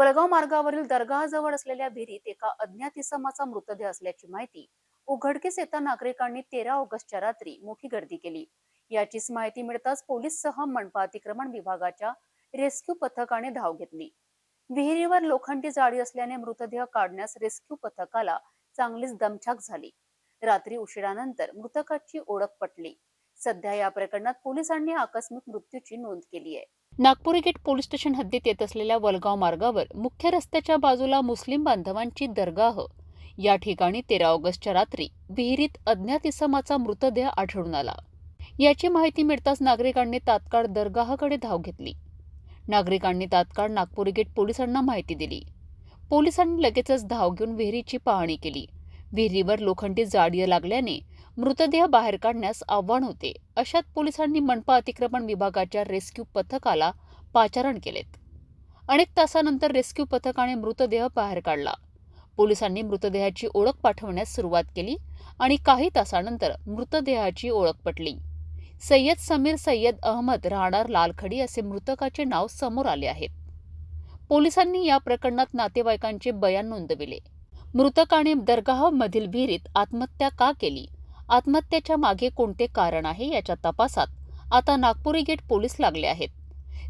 वलगाव मार्गावरील दर्गाजवळ असलेल्या विहिरीत एका अज्ञात इसमाचा मृतदेह असल्याची माहिती उघडकीस येता नागरिकांनी तेरा ऑगस्टच्या रात्री मोठी गर्दी केली. याचीच माहिती मिळताच पोलीस सह मनपा अतिक्रमण विभागाच्या रेस्क्यू पथकाने धाव घेतली. विहिरीवर लोखंडी जाळी असल्याने मृतदेह काढण्यास रेस्क्यू पथकाला चांगलीच दमछाक झाली. रात्री उशिरानंतर मृतकाची ओळख पटली. सध्या या प्रकरणात पोलिसांनी आकस्मिक मृत्यूची नोंद केली आहे. नागपूर गेट पोलीस स्टेशन हद्दीत येत असलेल्या वलगाव मार्गावर मुख्य रस्त्याच्या बाजूला मुस्लिम बांधवांची दरगाह. या ठिकाणी तेरा ऑगस्टच्या रात्री विहिरीत अज्ञात इसमाचा मृतदेह आढळून आला. याची माहिती मिळताच नागरिकांनी तात्काळ दरगाहकडे धाव घेतली. नागरिकांनी तात्काळ नागपूर गेट पोलिसांना माहिती दिली. पोलिसांनी लगेचच धाव घेऊन विहिरीची पाहणी केली. विहिरीवर लोखंडी जाडी लागल्याने मृतदेह बाहेर काढण्यास आव्हान होते. अशात पोलिसांनी मनपा अतिक्रमण विभागाच्या रेस्क्यू पथकाला पाचारण केलेत. अनेक तासानंतर रेस्क्यू पथकाने मृतदेह बाहेर काढला. पोलिसांनी मृतदेहाची ओळख पाठवण्यास सुरुवात केली आणि काही तासानंतर मृतदेहाची ओळख पटली. सय्यद समीर सय्यद अहमद राहणार लालखडी असे मृतकाचे नाव समोर आले आहेत. पोलिसांनी या प्रकरणात नातेवाईकांचे बयान नोंदविले. मृतकाने दर्गाहमधील विहिरीत आत्महत्या का केली? आत्महत्येच्या मागे कोणते कारण आहे याच्या तपासात आता नागपुरी गेट पोलीस लागले आहेत.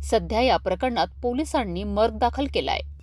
सध्या या प्रकरणात पोलिसांनी मर्ग दाखल केला आहे.